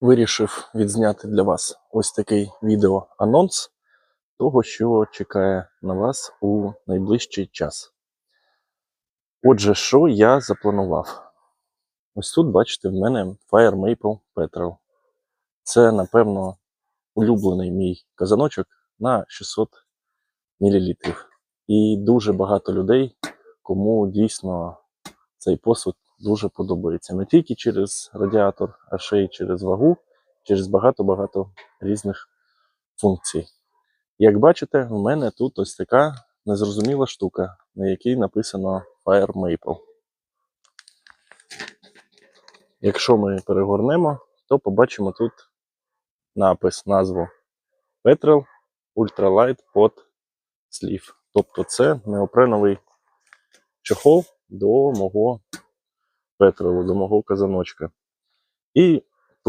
вирішив відзняти для вас ось такий відео-анонс того, що чекає на вас у найближчий час. Отже, що я запланував? Ось тут, бачите, в мене Fire Maple Petrol. Це, напевно, улюблений мій казаночок на 600 мл. І дуже багато людей, кому дійсно цей посуд дуже подобається. Не тільки через радіатор, а ще й через вагу, через багато-багато різних функцій. Як бачите, у мене тут ось така незрозуміла штука, на якій написано Fire Maple. Якщо ми перегорнемо, то побачимо тут напис, назву Petrol Ultralight Pod Sleeve. Тобто це неопреновий чохол до мого петролу, до мого казаночка. І